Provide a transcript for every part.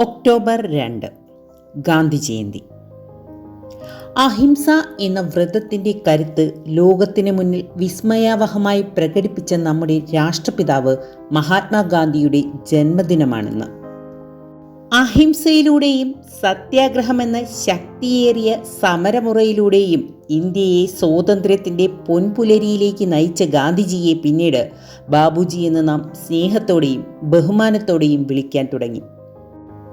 October രണ്ട് ഗാന്ധി ജയന്തി. അഹിംസ എന്ന വ്രതത്തിന്റെ കരുത്ത് ലോകത്തിന് മുന്നിൽ വിസ്മയാവഹമായി പ്രകടിപ്പിച്ച നമ്മുടെ രാഷ്ട്രപിതാവ് മഹാത്മാഗാന്ധിയുടെ ജന്മദിനമാണെന്ന്. അഹിംസയിലൂടെയും സത്യാഗ്രഹമെന്ന ശക്തിയേറിയ സമരമുറയിലൂടെയും ഇന്ത്യയെ സ്വാതന്ത്ര്യത്തിന്റെ പൊൻപുലരിയിലേക്ക് നയിച്ച ഗാന്ധിജിയെ പിന്നീട് ബാബുജി എന്ന് നാം സ്നേഹത്തോടെയും ബഹുമാനത്തോടെയും വിളിക്കാൻ തുടങ്ങി.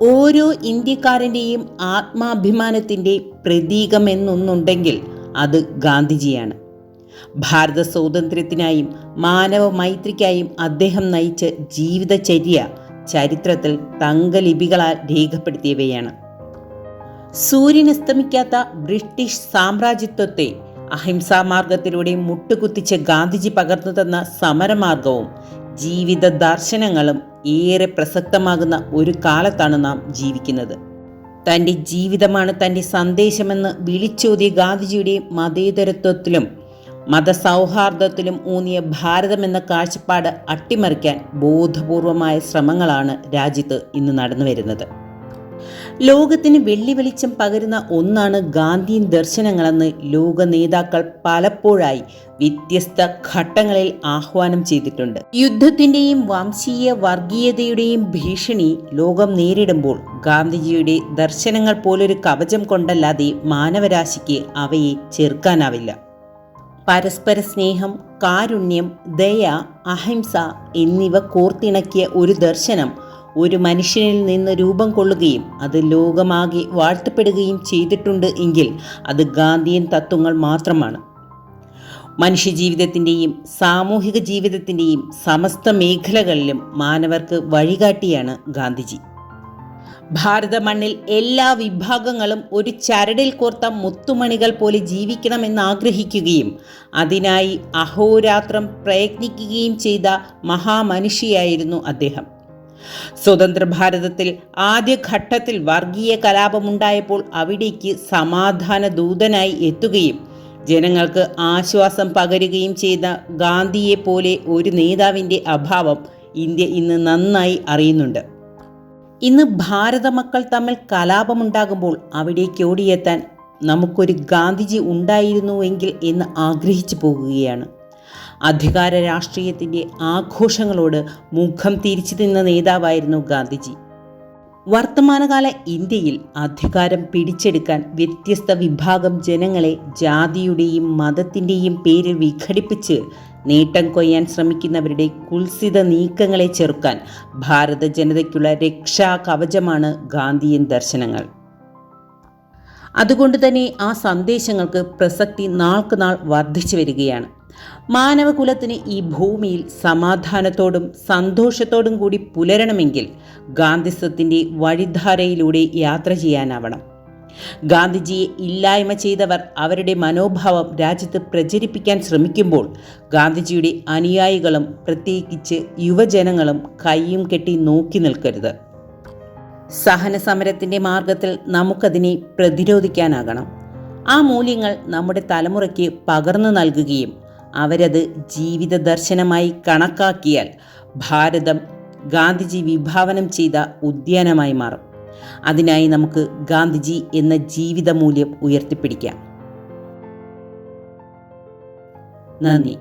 ഓരോ ഇന്ത്യക്കാരന്റെയും ആത്മാഭിമാനത്തിന്റെ പ്രതീകമെന്നൊന്നുണ്ടെങ്കിൽ അത് ഗാന്ധിജിയാണ്. ഭാരത സ്വാതന്ത്ര്യത്തിനായും മാനവ മൈത്രിക്കായും അദ്ദേഹം നയിച്ച ജീവിതചര്യ ചരിത്രത്തിൽ തങ്കലിപികളാൽ രേഖപ്പെടുത്തിയവയാണ്. സൂര്യനസ്തമിക്കാത്ത ബ്രിട്ടീഷ് സാമ്രാജ്യത്വത്തെ അഹിംസാമാർഗത്തിലൂടെ മുട്ടുകുത്തിച്ച് ഗാന്ധിജി പകർന്നു തന്ന സമരമാർഗവും ജീവിത ദർശനങ്ങളും ഏറെ പ്രസക്തമാകുന്ന ഒരു കാലത്താണ് നാം ജീവിക്കുന്നത്. തന്റെ ജീവിതമാണ് തന്റെ സന്ദേശമെന്ന് വിളിച്ചോതിയ ഗാന്ധിജിയുടെ മതേതരത്വത്തിലും മതസൗഹാർദ്ദത്തിലും ഊന്നിയ ഭാരതം എന്ന കാഴ്ചപ്പാട് അട്ടിമറിക്കാൻ ബോധപൂർവമായ ശ്രമങ്ങളാണ് രാജ്യത്ത് ഇന്ന് നടന്നു വരുന്നത് ലോകത്തിന് വെള്ളി വെളിച്ചം പകരുന്ന ഒന്നാണ് ഗാന്ധിയൻ ദർശനങ്ങളെന്ന് ലോക നേതാക്കൾ പലപ്പോഴായി വ്യത്യസ്ത ഘട്ടങ്ങളിൽ ആഹ്വാനം ചെയ്തിട്ടുണ്ട്. യുദ്ധത്തിന്റെയും വംശീയ വർഗീയതയുടെയും ഭീഷണി ലോകം നേരിടുമ്പോൾ ഗാന്ധിജിയുടെ ദർശനങ്ങൾ പോലൊരു കവചം കൊണ്ടല്ലാതെ മാനവരാശിക്ക് അവയെ ചെറുക്കാനാവില്ല പരസ്പര സ്നേഹം കാരുണ്യം ദയ അഹിംസ എന്നിവ കോർത്തിണക്കിയ ഒരു ദർശനം ഒരു മനുഷ്യനിൽ നിന്ന് രൂപം കൊള്ളുകയും അത് ലോകമാകെ വാഴ്ത്തപ്പെടുകയും ചെയ്തിട്ടുണ്ട് എങ്കിൽ അത് ഗാന്ധിയൻ തത്വങ്ങൾ മാത്രമാണ്. മനുഷ്യജീവിതത്തിന്റെയും സാമൂഹിക ജീവിതത്തിന്റെയും സമസ്ത മേഖലകളിലും മാനവർക്ക് വഴികാട്ടിയാണ് ഗാന്ധിജി. ഭാരത മണ്ണിൽ എല്ലാ വിഭാഗങ്ങളും ഒരു ചരടിൽ കോർത്ത മുത്തുമണികൾ പോലെ ജീവിക്കണമെന്ന് ആഗ്രഹിക്കുകയും അതിനായി അഹോരാത്രം പ്രയത്നിക്കുകയും ചെയ്ത മഹാമനുഷ്യയായിരുന്നു അദ്ദേഹം. സ്വതന്ത്ര ഭാരതത്തിൽ ആദ്യഘട്ടത്തിൽ വർഗീയ കലാപമുണ്ടായപ്പോൾ അവിടേക്ക് സമാധാന ദൂതനായി എത്തുകയും ജനങ്ങൾക്ക് ആശ്വാസം പകരുകയും ചെയ്ത ഗാന്ധിയെ പോലെ ഒരു നേതാവിന്റെ അഭാവം ഇന്ത്യ ഇന്ന് നന്നായി അറിയുന്നുണ്ട്. ഇന്ന് ഭാരത മക്കൾ തമ്മിൽ കലാപമുണ്ടാകുമ്പോൾ അവിടേക്ക് ഓടിയെത്താൻ നമുക്കൊരു ഗാന്ധിജി ഉണ്ടായിരുന്നുവെങ്കിൽ എന്ന് ആഗ്രഹിച്ചു പോകുകയാണ്. അധികാര രാഷ്ട്രീയത്തിന്റെ ആഘോഷങ്ങളോട് മുഖം തിരിച്ചു നിന്ന നേതാവായിരുന്നു ഗാന്ധിജി. വർത്തമാനകാല ഇന്ത്യയിൽ അധികാരം പിടിച്ചെടുക്കാൻ വ്യത്യസ്ത വിഭാഗം ജനങ്ങളെ ജാതിയുടെയും മതത്തിന്റെയും പേരിൽ വിഘടിപ്പിച്ച് നേട്ടം കൊയ്യാൻ ശ്രമിക്കുന്നവരുടെ കുൽസിത നീക്കങ്ങളെ ചെറുക്കാൻ ഭാരത ജനതയ്ക്കുള്ള രക്ഷാ കവചമാണ് ഗാന്ധിയൻ ദർശനങ്ങൾ. അതുകൊണ്ട് തന്നെ ആ സന്ദേശങ്ങൾക്ക് പ്രസക്തി നാൾക്കുനാൾ വർദ്ധിച്ചു വരികയാണ്. മാനവകുലത്തിന് ഈ ഭൂമിയിൽ സമാധാനത്തോടും സന്തോഷത്തോടും കൂടി പുലരണമെങ്കിൽ ഗാന്ധിസത്തിന്റെ വഴിധാരയിലൂടെ യാത്ര ചെയ്യാനാവണം. ഗാന്ധിജിയെ ഇല്ലായ്മ ചെയ്തവർ അവരുടെ മനോഭാവം രാജ്യത്ത് പ്രചരിപ്പിക്കാൻ ശ്രമിക്കുമ്പോൾ ഗാന്ധിജിയുടെ അനുയായികളും പ്രത്യേകിച്ച് യുവജനങ്ങളും കൈയും കെട്ടി നോക്കി നിൽക്കരുത്. സഹന സമരത്തിന്റെ മാർഗത്തിൽ നമുക്കതിനെ പ്രതിരോധിക്കാനാകണം. ആ മൂല്യങ്ങൾ നമ്മുടെ തലമുറയ്ക്ക് പകർന്നു നൽകുകയും അവരത് ജീവിത ദർശനമായി കണക്കാക്കിയാൽ ഭാരതം ഗാന്ധിജി വിഭാവനം ചെയ്ത ഉദ്യാനമായി മാറും. അതിനായി നമുക്ക് ഗാന്ധിജി എന്ന ജീവിത മൂല്യം ഉയർത്തിപ്പിടിക്കാം. നന്ദി.